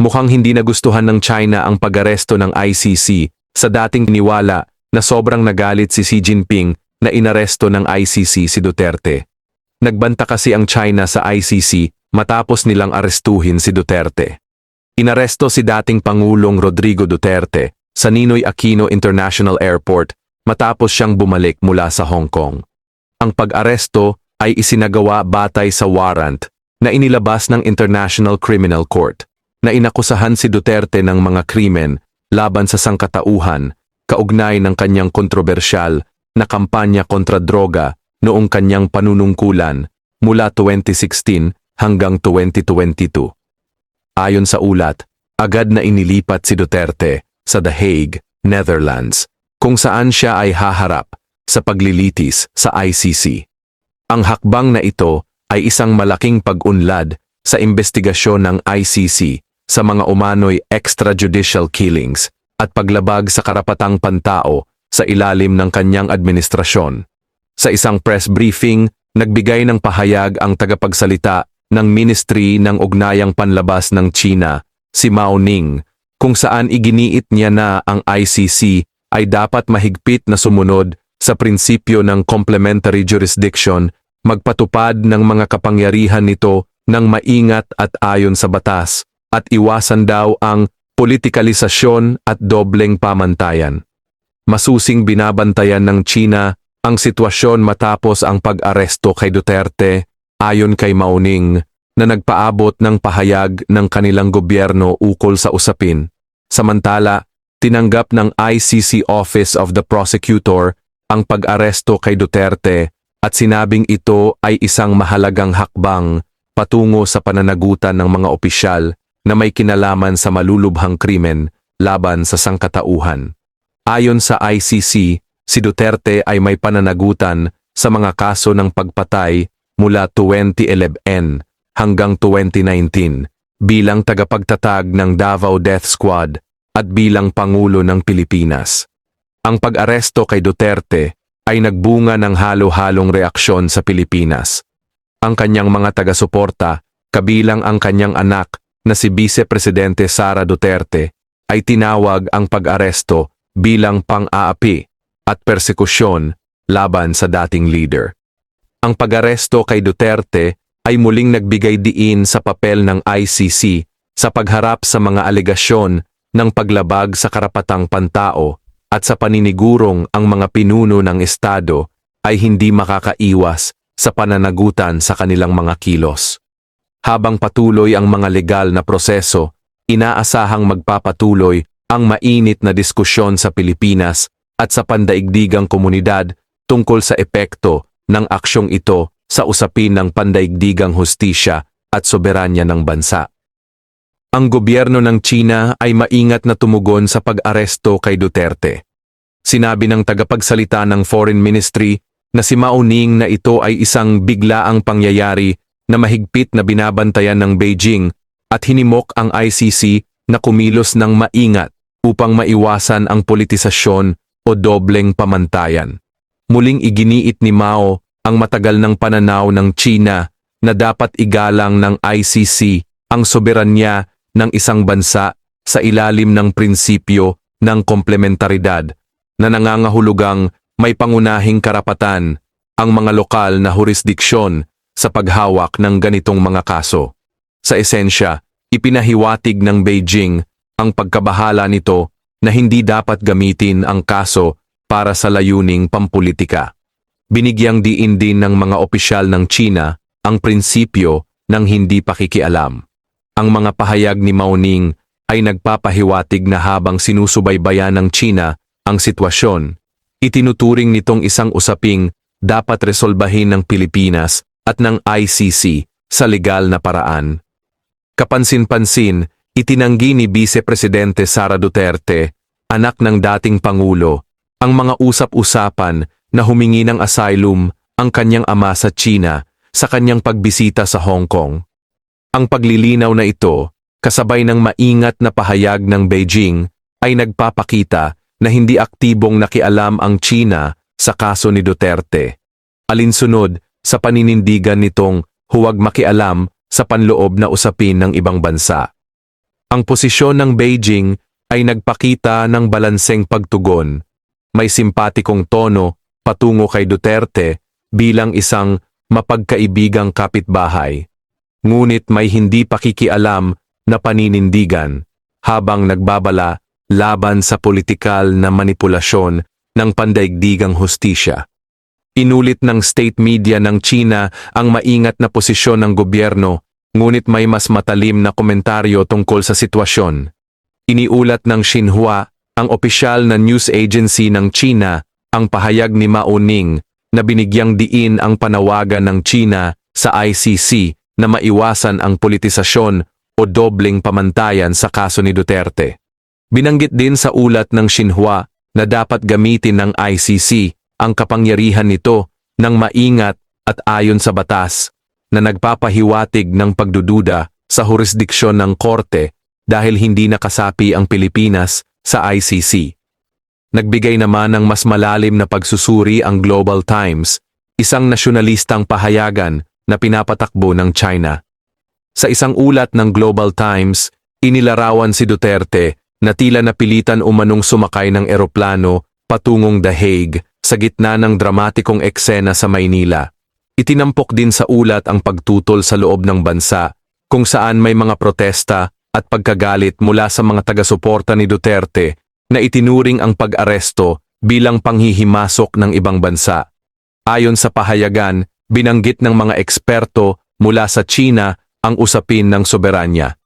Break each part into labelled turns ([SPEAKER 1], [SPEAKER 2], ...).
[SPEAKER 1] Mukhang hindi nagustuhan ng China ang pag-aresto ng ICC sa dating niwala na sobrang nagalit si Xi Jinping na inaresto ng ICC si Duterte. Nagbanta kasi ang China sa ICC matapos nilang arestuhin si Duterte. Inaresto si dating Pangulong Rodrigo Duterte sa Ninoy Aquino International Airport matapos siyang bumalik mula sa Hong Kong. Ang pag-aresto ay isinagawa batay sa warrant na inilabas ng International Criminal Court na inakusahan si Duterte ng mga krimen laban sa sangkatauhan kaugnay ng kanyang kontrobersyal na kampanya kontra droga noong kanyang panunungkulan mula 2016 hanggang 2022. Ayon sa ulat, agad na inilipat si Duterte sa The Hague, Netherlands, kung saan siya ay haharap sa paglilitis sa ICC. Ang hakbang na ito ay isang malaking pag-unlad sa investigasyon ng ICC sa mga umano'y extrajudicial killings at paglabag sa karapatang pantao sa ilalim ng kanyang administrasyon. Sa isang press briefing, nagbigay ng pahayag ang tagapagsalita ng Ministry ng Ugnayang Panlabas ng China, si Mao Ning, kung saan iginiit niya na ang ICC ay dapat mahigpit na sumunod sa prinsipyo ng complementary jurisdiction, magpatupad ng mga kapangyarihan nito ng maingat at ayon sa batas, at iwasan daw ang politikalisasyon at dobleng pamantayan. Masusing binabantayan ng China ang sitwasyon matapos ang pag-aresto kay Duterte ayon kay Mauning na nagpaabot ng pahayag ng kanilang gobyerno ukol sa usapin. Samantala, tinanggap ng ICC Office of the Prosecutor ang pag-aresto kay Duterte at sinabing ito ay isang mahalagang hakbang patungo sa pananagutan ng mga opisyal na may kinalaman sa malulubhang krimen laban sa sangkatauhan. Ayon sa ICC, si Duterte ay may pananagutan sa mga kaso ng pagpatay mula 2011 hanggang 2019 bilang tagapagtatag ng Davao Death Squad at bilang Pangulo ng Pilipinas. Ang pag-aresto kay Duterte ay nagbunga ng halo-halong reaksyon sa Pilipinas. Ang kanyang mga taga-suporta, kabilang ang kanyang anak na si Vice Presidente Sara Duterte, ay tinawag ang pag-aresto bilang pang-aapi at persekusyon laban sa dating leader. Ang pag-aresto kay Duterte ay muling nagbigay diin sa papel ng ICC sa pagharap sa mga alegasyon ng paglabag sa karapatang pantao at sa paninigurong ang mga pinuno ng Estado ay hindi makakaiwas sa pananagutan sa kanilang mga kilos. Habang patuloy ang mga legal na proseso, inaasahang magpapatuloy ang mainit na diskusyon sa Pilipinas at sa pandaigdigang komunidad tungkol sa epekto ng aksyong ito sa usapin ng pandaigdigang hustisya at soberanya ng bansa. Ang gobyerno ng China ay maingat na tumugon sa pag-aresto kay Duterte. Sinabi ng tagapagsalita ng Foreign Ministry na si Mao Ning na ito ay isang biglaang pangyayari na mahigpit na binabantayan ng Beijing at hinimok ang ICC na kumilos ng maingat upang maiwasan ang politisasyon o dobleng pamantayan. Muling iginiit ni Mao ang matagal ng pananaw ng China na dapat igalang ng ICC ang soberanya ng isang bansa sa ilalim ng prinsipyo ng komplementaridad na nangangahulugang may pangunahing karapatan ang mga lokal na jurisdiksyon sa paghawak ng ganitong mga kaso. Sa esensya, ipinahiwatig ng Beijing ang pagkabahala nito na hindi dapat gamitin ang kaso para sa layuning pampolitika. Binigyang diin din ng mga opisyal ng China ang prinsipyo ng hindi pakikialam. Ang mga pahayag ni Mao Ning ay nagpapahiwatig na habang sinusubaybayan ng China ang sitwasyon, itinuturing nitong isang usaping dapat resolbahin ng Pilipinas at ng ICC sa legal na paraan. Kapansin-pansin, itinanggi ni Vice Presidente Sara Duterte, anak ng dating Pangulo, ang mga usap-usapan na humingi ng asylum ang kanyang ama sa China sa kanyang pagbisita sa Hong Kong. Ang paglilinaw na ito, kasabay ng maingat na pahayag ng Beijing, ay nagpapakita na hindi aktibong nakialam ang China sa kaso ni Duterte. Alinsunod sa paninindigan nitong huwag makialam sa panloob na usapin ng ibang bansa. Ang posisyon ng Beijing ay nagpakita ng balanseng pagtugon. May simpatikong tono patungo kay Duterte bilang isang mapagkaibigang kapitbahay. Ngunit may hindi pakikialam na paninindigan habang nagbabala laban sa politikal na manipulasyon ng pandaigdigang hustisya. Inulit ng state media ng China ang maingat na posisyon ng gobyerno, ngunit may mas matalim na komentaryo tungkol sa sitwasyon. Iniulat ng Xinhua, ang opisyal na news agency ng China, ang pahayag ni Mao Ning na binigyang diin ang panawagan ng China sa ICC na maiwasan ang politisasyon o dobling pamantayan sa kaso ni Duterte. Binanggit din sa ulat ng Xinhua na dapat gamitin ng ICC ang kapangyarihan nito ng maingat at ayon sa batas na nagpapahiwatig ng pagdududa sa jurisdiksyon ng korte dahil hindi nakasapi ang Pilipinas sa ICC. Nagbigay naman ng mas malalim na pagsusuri ang Global Times, isang nasyonalistang pahayagan na pinapatakbo ng China. Sa isang ulat ng Global Times, inilarawan si Duterte na tila napilitan umanong sumakay ng eroplano patungong The Hague sa gitna ng dramatikong eksena sa Maynila. Itinampok din sa ulat ang pagtutol sa loob ng bansa kung saan may mga protesta at pagkagalit mula sa mga taga-suporta ni Duterte na itinuring ang pag-aresto bilang panghihimasok ng ibang bansa. Ayon sa pahayagan, binanggit ng mga eksperto mula sa China ang usapin ng soberanya.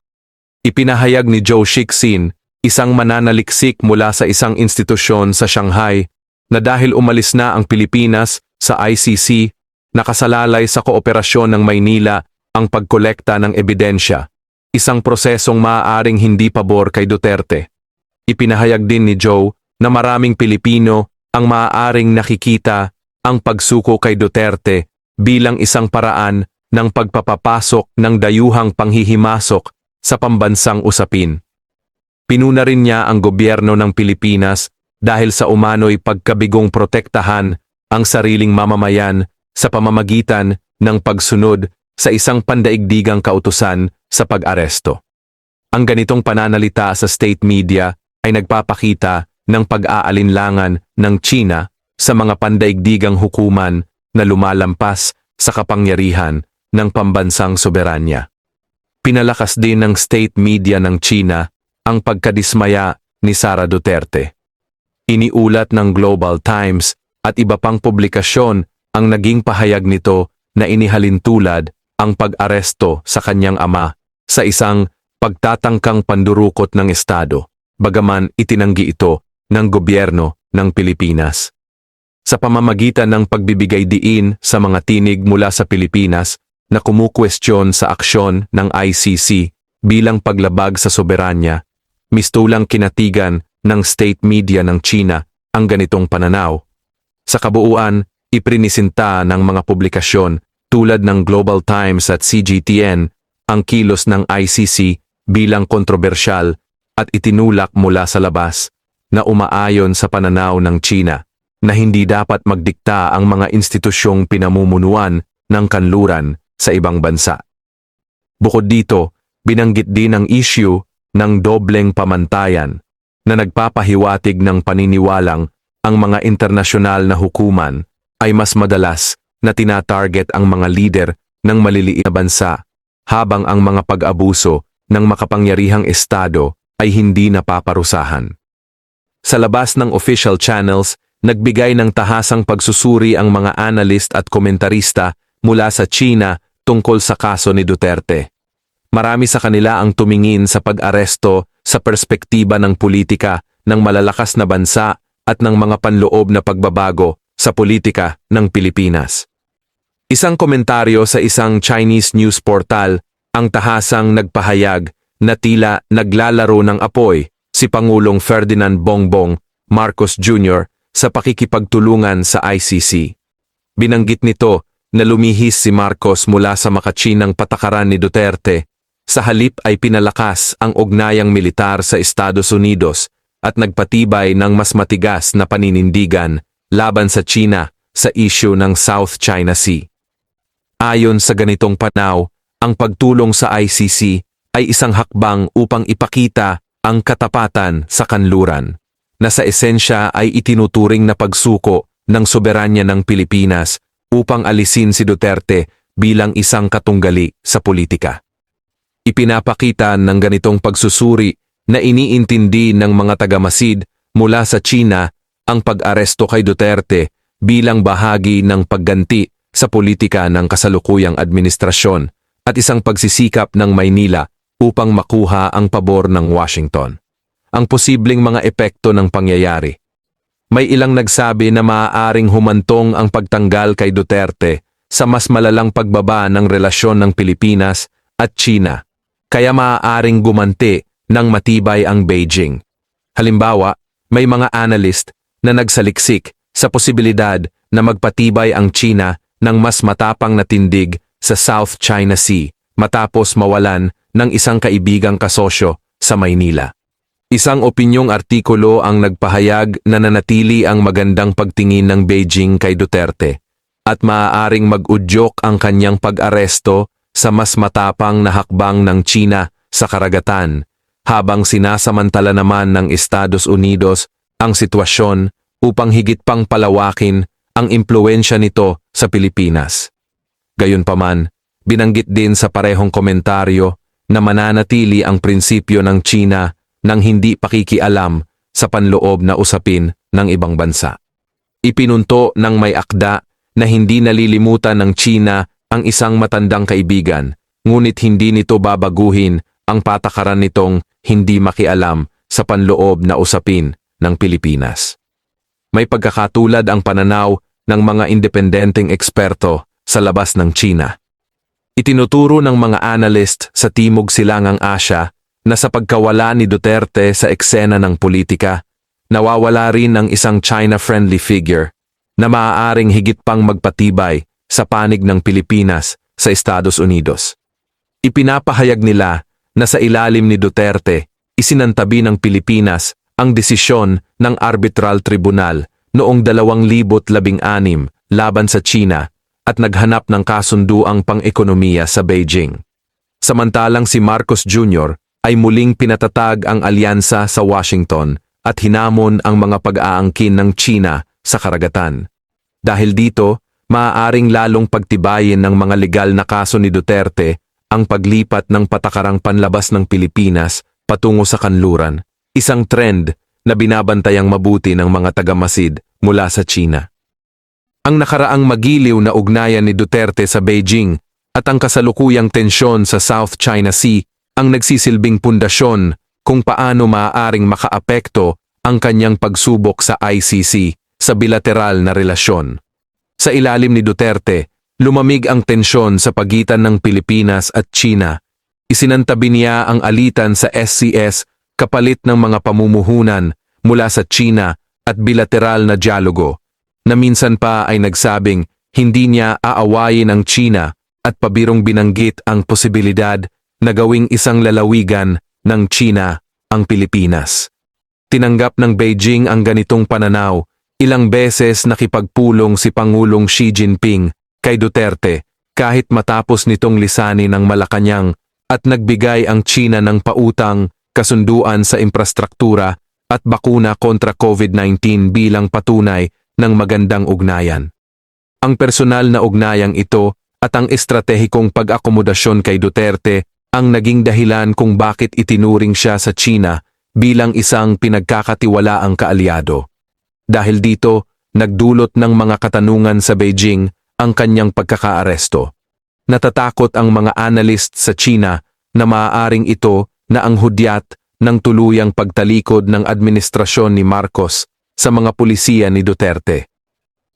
[SPEAKER 1] Ipinahayag ni Zhou Shixin, isang mananaliksik mula sa isang institusyon sa Shanghai, na dahil umalis na ang Pilipinas sa ICC, nakasalalay sa kooperasyon ng Maynila ang pagkolekta ng ebidensya, isang prosesong maaaring hindi pabor kay Duterte. Ipinahayag din ni Joe na maraming Pilipino ang maaaring nakikita ang pagsuko kay Duterte bilang isang paraan ng pagpapapasok ng dayuhang panghihimasok sa pambansang usapin. Pinuna rin niya ang gobyerno ng Pilipinas dahil sa umano'y pagkabigong protektahan ang sariling mamamayan sa pamamagitan ng pagsunod sa isang pandaigdigang kautusan sa pag-aresto. Ang ganitong pananalita sa state media ay nagpapakita ng pag-aalinlangan ng China sa mga pandaigdigang hukuman na lumalampas sa kapangyarihan ng pambansang soberanya. Pinalakas din ng state media ng China ang pagkadismaya ni Sara Duterte. Iniulat ng Global Times at iba pang publikasyon ang naging pahayag nito na inihalintulad ang pag-aresto sa kanyang ama sa isang pagtatangkang pandurukot ng Estado, bagaman itinanggi ito ng gobyerno ng Pilipinas. Sa pamamagitan ng pagbibigay diin sa mga tinig mula sa Pilipinas na kumukwestiyon sa aksyon ng ICC bilang paglabag sa soberanya, mistulang kinatigan ng state media ng China ang ganitong pananaw. Sa kabuuan, iprinisinta ng mga publikasyon tulad ng Global Times at CGTN ang kilos ng ICC bilang kontrobersyal at itinulak mula sa labas na umaayon sa pananaw ng China na hindi dapat magdikta ang mga institusyong pinamumunuan ng kanluran sa ibang bansa. Bukod dito, binanggit din ang issue ng dobleng pamantayan na nagpapahiwatig ng paniniwalang ang mga internasyonal na hukuman ay mas madalas na tinatarget ang mga lider ng maliliit na bansa habang ang mga pag-abuso ng makapangyarihang estado ay hindi napaparusahan. Sa labas ng official channels, nagbigay ng tahasang pagsusuri ang mga analyst at komentarista mula sa China tungkol sa kaso ni Duterte. Marami sa kanila ang tumingin sa pag-aresto sa perspektiba ng politika ng malalakas na bansa at ng mga panloob na pagbabago sa politika ng Pilipinas. Isang komentaryo sa isang Chinese news portal ang tahasang nagpahayag na tila naglalaro ng apoy si Pangulong Ferdinand Bongbong Marcos Jr sa pakikipagtulungan sa ICC. Binanggit nito na lumihis si Marcos mula sa makachinang patakaran ni Duterte, sa halip ay pinalakas ang ugnayang militar sa Estados Unidos at nagpatibay ng mas matigas na paninindigan laban sa China sa isyu ng South China Sea. Ayon sa ganitong panaw, ang pagtulong sa ICC ay isang hakbang upang ipakita ang katapatan sa kanluran, na sa esensya ay itinuturing na pagsuko ng soberanya ng Pilipinas upang alisin si Duterte bilang isang katunggali sa politika. Ipinapakita ng ganitong pagsusuri na iniintindi ng mga tagamasid mula sa China ang pag-aresto kay Duterte bilang bahagi ng pagganti sa politika ng kasalukuyang administrasyon at isang pagsisikap ng Maynila upang makuha ang pabor ng Washington. Ang posibleng mga epekto ng pangyayari. May ilang nagsabi na maaaring humantong ang pagtanggal kay Duterte sa mas malalang pagbaba ng relasyon ng Pilipinas at China, kaya maaaring gumanti ng matibay ang Beijing. Halimbawa, may mga analyst na nagsaliksik sa posibilidad na magpatibay ang China ng mas matapang na tindig sa South China Sea matapos mawalan ng isang kaibigang kasosyo sa Maynila. Isang opinyong artikulo ang nagpahayag na nanatili ang magandang pagtingin ng Beijing kay Duterte at maaaring mag-udyok ang kanyang pag-aresto sa mas matapang na hakbang ng China sa karagatan habang sinasamantala naman ng Estados Unidos ang sitwasyon upang higit pang palawakin ang impluensya nito sa Pilipinas. Gayunpaman, binanggit din sa parehong komentaryo na mananatili ang prinsipyo ng China ng hindi pakikialam sa panloob na usapin ng ibang bansa. Ipinunto ng may akda na hindi nalilimutan ng China ang isang matandang kaibigan, ngunit hindi nito babaguhin ang patakaran nitong hindi makialam sa panloob na usapin ng Pilipinas. May pagkakatulad ang pananaw ng mga independenteng eksperto sa labas ng China. Itinuturo ng mga analyst sa Timog Silangang Asya na sa pagkawala ni Duterte sa eksena ng politika, nawawala rin ang isang China-friendly figure na maaaring higit pang magpatibay sa panig ng Pilipinas sa Estados Unidos. Ipinapahayag nila na sa ilalim ni Duterte, isinantabi ng Pilipinas ang desisyon ng Arbitral Tribunal noong 2016 laban sa China at naghanap ng kasunduang pang-ekonomiya sa Beijing. Samantalang si Marcos Jr. ay muling pinatatag ang alyansa sa Washington at hinamon ang mga pag-aangkin ng China sa karagatan. Dahil dito, maaaring lalong pagtibayin ng mga legal na kaso ni Duterte ang paglipat ng patakarang panlabas ng Pilipinas patungo sa kanluran, isang trend na binabantayang mabuti ng mga tagamasid mula sa China ang nakaraang magiliw na ugnayan ni Duterte sa Beijing at ang kasalukuyang tensyon sa South China Sea ang nagsisilbing pundasyon kung paano maaaring makaapekto ang kanyang pagsubok sa ICC sa bilateral na relasyon. Sa ilalim ni Duterte, lumamig ang tensyon sa pagitan ng Pilipinas at China. Isinantabi niya ang alitan sa SCS kapalit ng mga pamumuhunan mula sa China at bilateral na dialogo na minsan pa ay nagsabing hindi niya aawayin ang China at pabirong binanggit ang posibilidad na gawing isang lalawigan ng China ang Pilipinas. Tinanggap ng Beijing ang ganitong pananaw, ilang beses nakipagpulong si Pangulong Xi Jinping kay Duterte kahit matapos nitong lisanin ng Malacanang at nagbigay ang China ng pautang, kasunduan sa infrastruktura at bakuna kontra COVID-19 bilang patunay ng magandang ugnayan. Ang personal na ugnayang ito at ang estratehikong pag-akomodasyon kay Duterte ang naging dahilan kung bakit itinuring siya sa China bilang isang pinagkakatiwalaang kaalyado. Dahil dito, nagdulot ng mga katanungan sa Beijing ang kanyang pagkakaaresto. Natatakot ang mga analyst sa China na maaaring ito na ang hudyat ng tuluyang pagtalikod ng administrasyon ni Marcos sa mga pulisiya ni Duterte.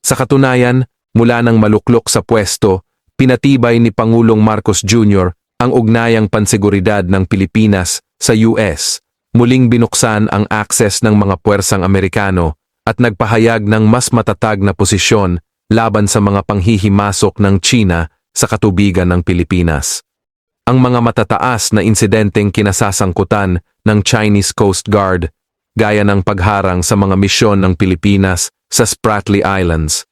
[SPEAKER 1] Sa katunayan, mula nang maluklok sa pwesto, pinatibay ni Pangulong Marcos Jr. ang ugnayang panseguridad ng Pilipinas sa US, muling binuksan ang akses ng mga puwersang Amerikano at nagpahayag ng mas matatag na posisyon laban sa mga panghihimasok ng China sa katubigan ng Pilipinas. Ang mga matataas na insidenteng kinasasangkutan ng Chinese Coast Guard gaya ng pagharang sa mga misyon ng Pilipinas sa Spratly Islands,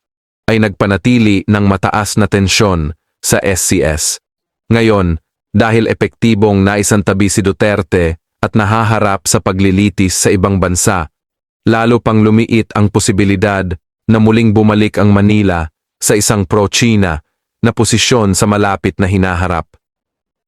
[SPEAKER 1] ay nagpanatili ng mataas na tensyon sa SCS. Ngayon, dahil epektibong naisantabi si Duterte at nahaharap sa paglilitis sa ibang bansa, lalo pang lumiit ang posibilidad na muling bumalik ang Manila sa isang pro-China na posisyon sa malapit na hinaharap.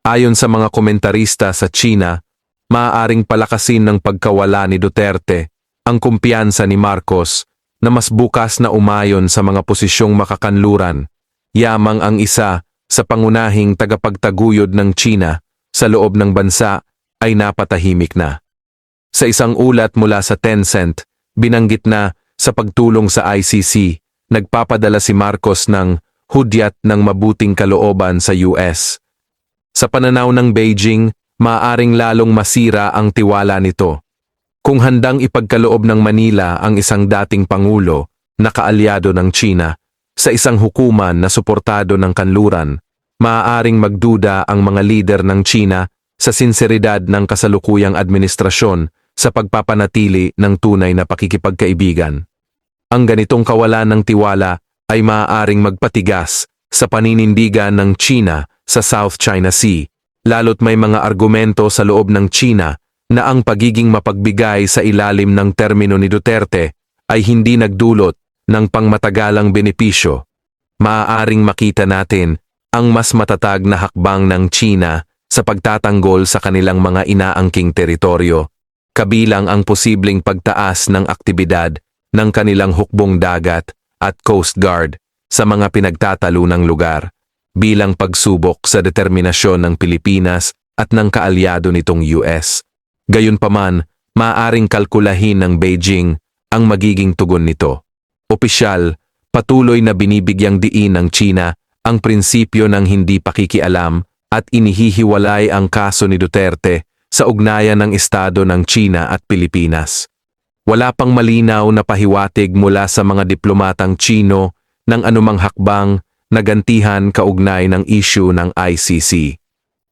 [SPEAKER 1] Ayon sa mga komentarista sa China, maaaring palakasin ng pagkawala ni Duterte ang kumpiyansa ni Marcos na mas bukas na umayon sa mga posisyong makakanluran, yamang ang isa sa pangunahing tagapagtaguyod ng China sa loob ng bansa ay napatahimik na. Sa isang ulat mula sa Tencent, binanggit na sa pagtulong sa ICC, nagpapadala si Marcos ng hudyat ng mabuting kalooban sa US. Sa pananaw ng Beijing, maaaring lalong masira ang tiwala nito. Kung handang ipagkaloob ng Manila ang isang dating pangulo na kaalyado ng China sa isang hukuman na suportado ng kanluran, maaaring magduda ang mga lider ng China sa sinseridad ng kasalukuyang administrasyon sa pagpapanatili ng tunay na pakikipagkaibigan. Ang ganitong kawalan ng tiwala ay maaaring magpatigas sa paninindigan ng China sa South China Sea, lalo't may mga argumento sa loob ng China na ang pagiging mapagbigay sa ilalim ng termino ni Duterte ay hindi nagdulot ng pangmatagalang benepisyo. Maaaring makita natin ang mas matatag na hakbang ng China sa pagtatanggol sa kanilang mga inaangking teritoryo, kabilang ang posibleng pagtaas ng aktibidad ng kanilang hukbong dagat at Coast Guard sa mga pinagtatalunang lugar bilang pagsubok sa determinasyon ng Pilipinas at ng kaalyado nitong US. Gayunpaman, maaring kalkulahin ng Beijing ang magiging tugon nito. Opisyal, patuloy na binibigyang diin ng China ang prinsipyo ng hindi pakikialam at inihihiwalay ang kaso ni Duterte sa ugnayan ng Estado ng China at Pilipinas. Wala pang malinaw na pahiwatig mula sa mga diplomatang Chino ng anumang hakbang na gantihan kaugnay ng issue ng ICC.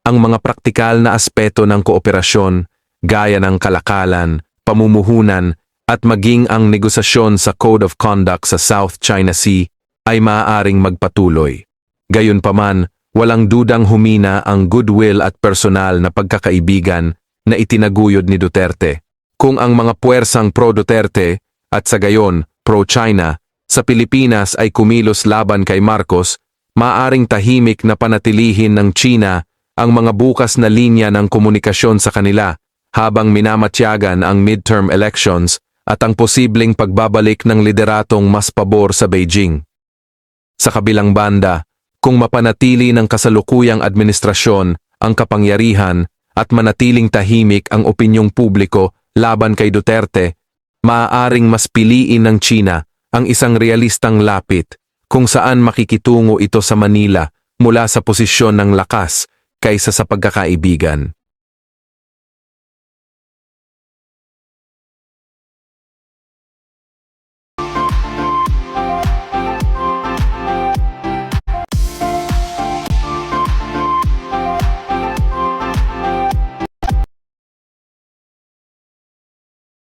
[SPEAKER 1] Ang mga praktikal na aspeto ng kooperasyon, gaya ng kalakalan, pamumuhunan, at maging ang negosasyon sa Code of Conduct sa South China Sea ay maaaring magpatuloy. Gayunpaman, walang dudang humina ang goodwill at personal na pagkakaibigan na itinaguyod ni Duterte. Kung ang mga puwersang pro-Duterte at sa gayon pro-China sa Pilipinas ay kumilos laban kay Marcos, maaring tahimik na panatilihin ng China ang mga bukas na linya ng komunikasyon sa kanila habang minamatyagan ang midterm elections at ang posibleng pagbabalik ng lideratong mas pabor sa Beijing. Sa kabilang banda, kung mapanatili ng kasalukuyang administrasyon ang kapangyarihan at manatiling tahimik ang opinyong publiko laban kay Duterte, maaaring mas piliin ng China ang isang realistang lapit kung saan makikitungo ito sa Manila mula sa posisyon ng lakas kaysa sa pagkakaibigan.